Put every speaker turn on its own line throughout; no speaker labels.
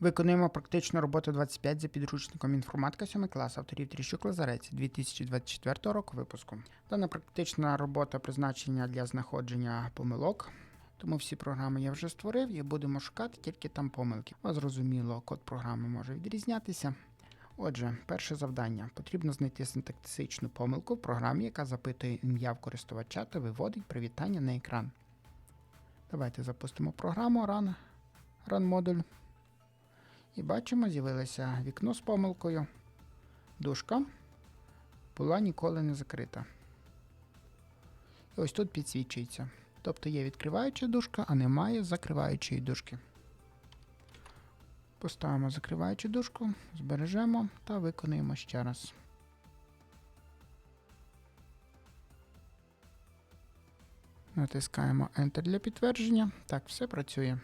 Виконуємо практичну роботу 25 за підручником інформатика 7 клас авторів Тріщук Лазарець 2024 року випуску. Дана практична робота призначення для знаходження помилок. Тому всі програми я вже створив і будемо шукати тільки там помилки. А зрозуміло, код програми може відрізнятися. Отже, перше завдання. Потрібно знайти синтаксичну помилку в програмі, яка запитує ім'я в користувача та виводить привітання на екран. Давайте запустимо програму Run, Run модуль. І бачимо, з'явилося вікно з помилкою. Дужка була ніколи не закрита. І ось тут підсвічується. Тобто є відкриваюча дужка, а немає закриваючої дужки. Поставимо закриваючу дужку, збережемо та виконуємо ще раз. Натискаємо Enter для підтвердження. Так, все працює.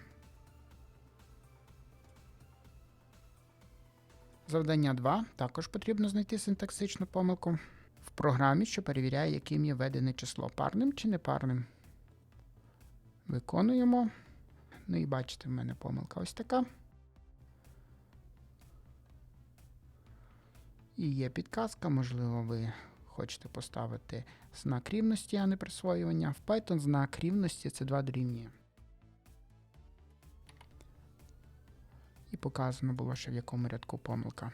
Завдання 2. Також потрібно знайти синтаксичну помилку в програмі, що перевіряє, яким є введене число парним чи непарним. Виконуємо. Ну і бачите, в мене помилка ось така. І є підказка, можливо, ви хочете поставити знак рівності, а не присвоювання. В Python знак рівності це 2 дорівнює. І показано було, що в якому рядку помилка.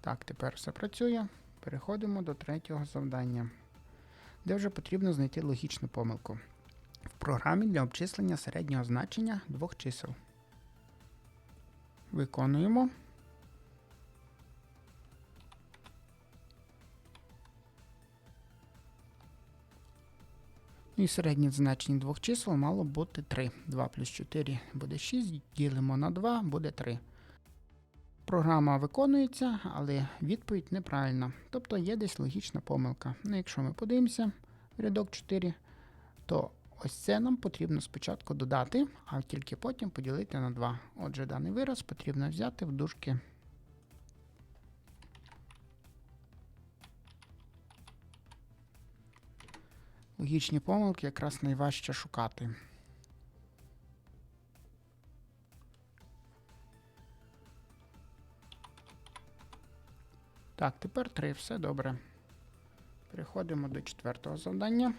Так, тепер все працює. Переходимо до третього завдання, де вже потрібно знайти логічну помилку в програмі для обчислення середнього значення двох чисел. Виконуємо. І середнє значення двох чисел мало бути 3. 2 плюс 4 буде 6, ділимо на 2, буде 3. Програма виконується, але відповідь неправильна. Тобто є десь логічна помилка. Ну, якщо ми подивимося в рядок 4, то ось це нам потрібно спочатку додати, а тільки потім поділити на 2. Отже, даний вираз потрібно взяти в дужки. Логічні помилки якраз найважче шукати. Так, тепер 3, все добре. Переходимо до четвертого завдання,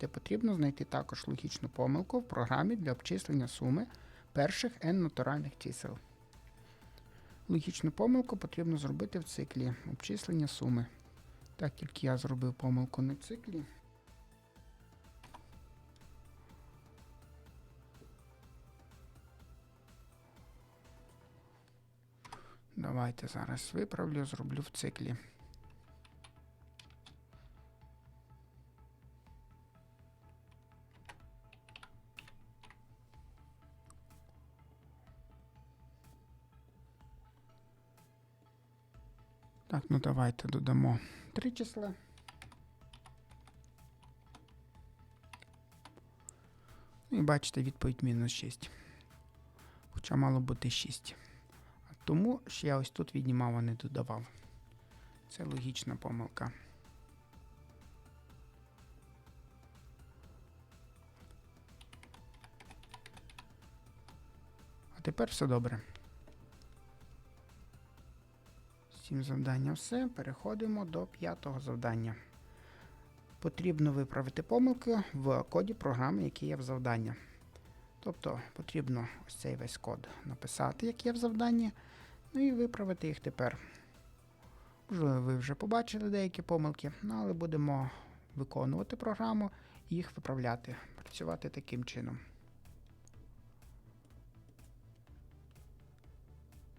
де потрібно знайти також логічну помилку в програмі для обчислення суми перших n натуральних чисел. Логічну помилку потрібно зробити в циклі обчислення суми. Так тільки я зробив помилку в циклі. Давайте зараз виправлю, зроблю в циклі. Так, ну давайте додамо три числа. І бачите, відповідь мінус 6. Хоча мало бути 6. Тому що я ось тут віднімав, а не додавав. Це логічна помилка. А тепер все добре. Сім завдання все. Переходимо до п'ятого завдання. Потрібно виправити помилки в коді програми, які є в завданні. Тобто потрібно ось цей весь код написати, як є в завданні, ну і виправити їх тепер. Можливо, ви вже побачили деякі помилки, ну, але будемо виконувати програму і їх виправляти, працювати таким чином.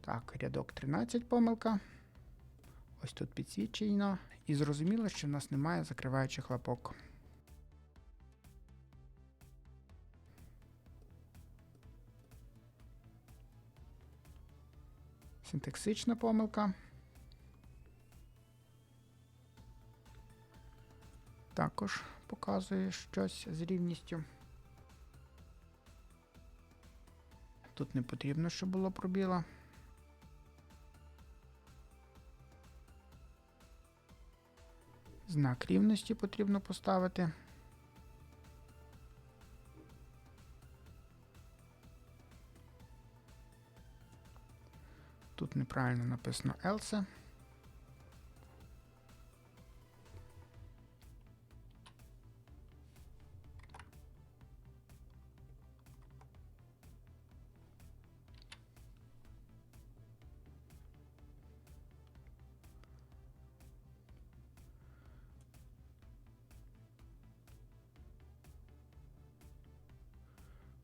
Так, рядок 13 помилка. Ось тут підсвічено. І зрозуміло, що в нас немає закриваючих лапок. Синтаксична помилка. Також показує щось з рівністю. Тут не потрібно, щоб було пробіла. Знак рівності потрібно поставити. Тут неправильно написано else.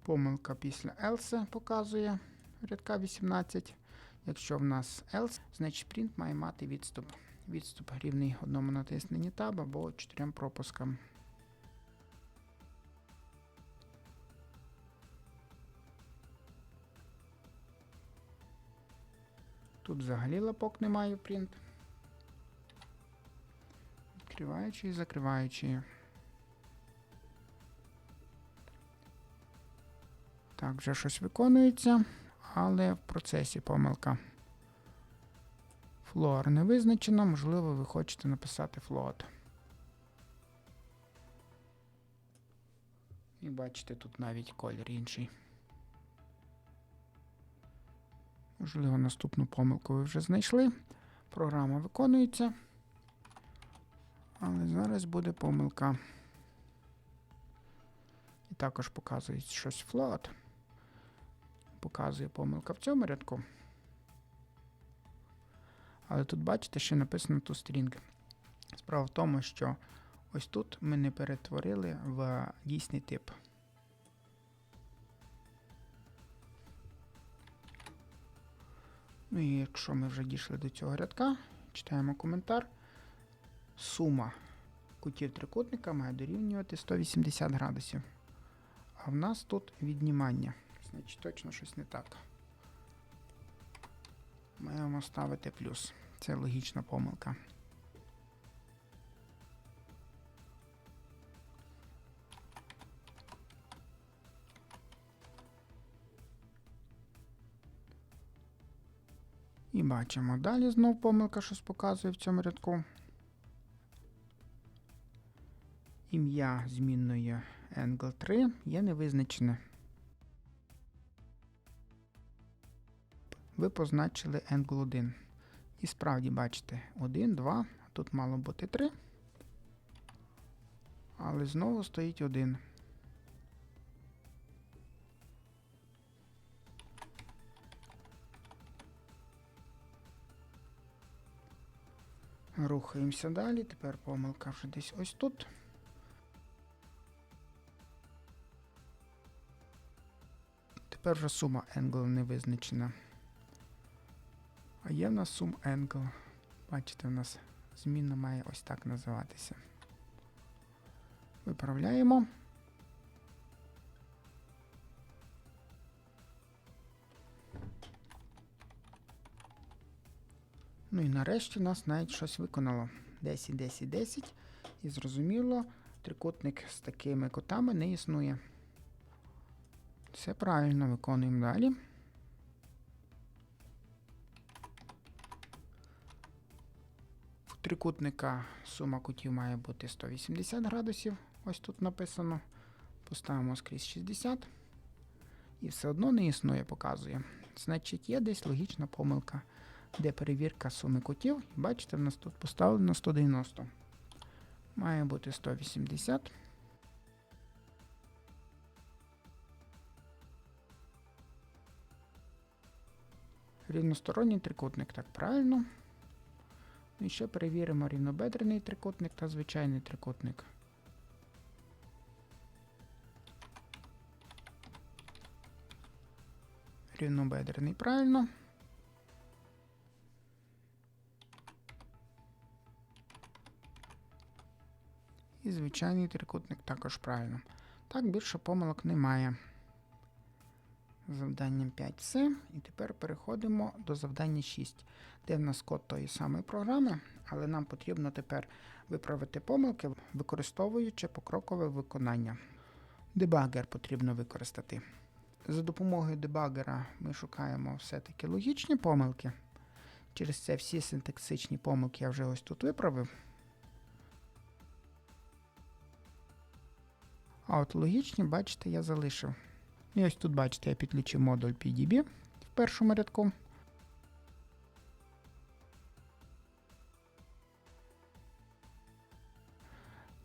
Помилка після else показує рядка 18. Якщо в нас else, значить print має мати відступ. Відступ рівний одному натисненні таб або чотирьом пропускам. Тут взагалі лапок немає в print. Відкриваючи і закриваючи. Так, вже щось виконується, але в процесі помилка. Floor не визначено, можливо, ви хочете написати float. І бачите, тут навіть колір інший. Можливо, наступну помилку ви вже знайшли. Програма виконується. Але зараз буде помилка. І також показує щось float показує помилка в цьому рядку. Але тут, бачите, ще написано toString. Справа в тому, що ось тут ми не перетворили в дійсний тип. Ну і якщо ми вже дійшли до цього рядка, читаємо коментар. Сума кутів трикутника має дорівнювати 180 градусів. А в нас тут віднімання. Значить, точно щось не так. Маємо ставити плюс. Це логічна помилка. І бачимо далі знов помилка щось показує в цьому рядку. Ім'я змінної angle 3 є невизначене. Ви позначили angle 1. І справді бачите 1, 2, тут мало бути 3. Але знову стоїть 1. Рухаємося далі. Тепер помилка вже десь ось тут. Тепер вже сума angle не визначена. Є в нас sum angle. Бачите, у нас змінна має ось так називатися. Виправляємо. Ну і нарешті нас навіть щось виконало. 10, 10, 10. І зрозуміло, трикутник з такими котами не існує. Все правильно виконуємо далі. Трикутника сума кутів має бути 180 градусів. Ось тут написано. Поставимо скрізь 60. І все одно не існує, показує. Значить, є десь логічна помилка, де перевірка суми кутів. Бачите, в нас тут поставлено 190. Має бути 180. Рівносторонній трикутник, так правильно. І ще перевіримо рівнобедрений трикутник та звичайний трикутник. Рівнобедрений правильно. І звичайний трикутник також правильно. Так, більше помилок немає. Завданням 5 все. І тепер переходимо до завдання 6, де в нас код тої самої програми, але нам потрібно тепер виправити помилки, використовуючи покрокове виконання. Дебагер потрібно використати. За допомогою дебагера ми шукаємо все-таки логічні помилки. Через це всі синтаксичні помилки я вже ось тут виправив. А от логічні, бачите, я залишив. Ну, і ось тут, бачите, я підключив модуль PDB в першому рядку.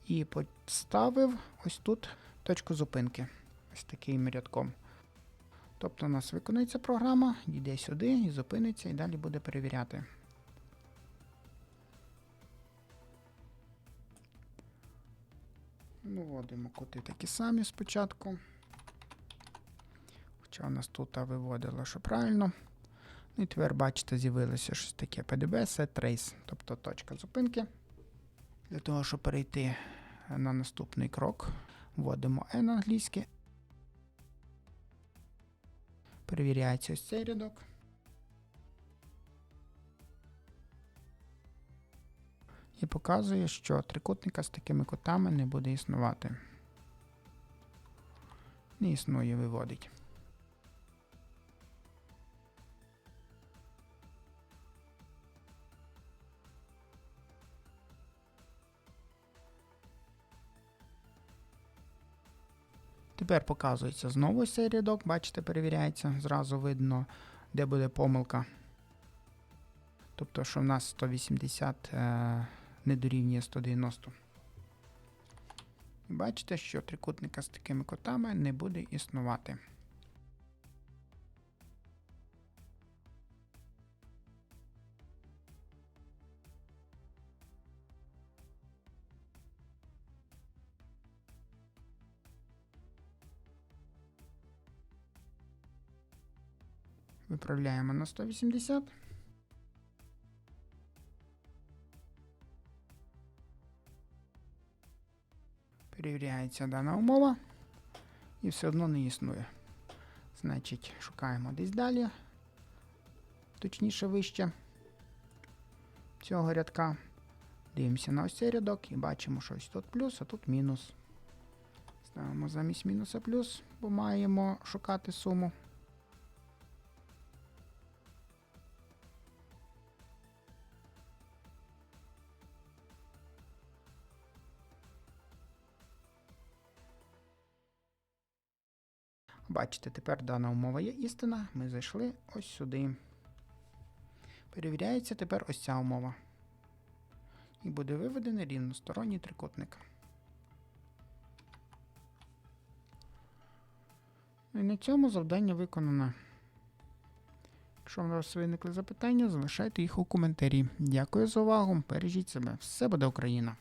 І поставив ось тут точку зупинки ось таким рядком. Тобто у нас виконується програма, йде сюди і зупиниться, і далі буде перевіряти. Ну, водимо коти такі самі спочатку. Хоча у нас тут виводило, що правильно. Ну і тепер, бачите, з'явилося щось таке PDB, set trace, тобто точка зупинки. Для того, щоб перейти на наступний крок, вводимо N англійське. Перевіряється ось цей рядок. І показує, що трикутника з такими кутами не буде існувати. Не існує, виводить. Тепер показується знову цей рядок, бачите, перевіряється, зразу видно, де буде помилка. Тобто, що в нас 180 е, не дорівнює 190. Бачите, що трикутника з такими котами не буде існувати. Виправляємо на 180. Перевіряється дана умова і все одно не існує. Значить, шукаємо десь далі, точніше вище цього рядка. Дивимося на ось цей рядок і бачимо, що ось тут плюс, а тут мінус. Ставимо замість мінуса плюс, бо маємо шукати суму. Бачите, тепер дана умова є істина. Ми зайшли ось сюди. Перевіряється тепер ось ця умова. І буде виведений рівносторонній трикутник. І на цьому завдання виконано. Якщо у вас виникли запитання, залишайте їх у коментарі. Дякую за увагу. Бережіть себе. Все буде Україна!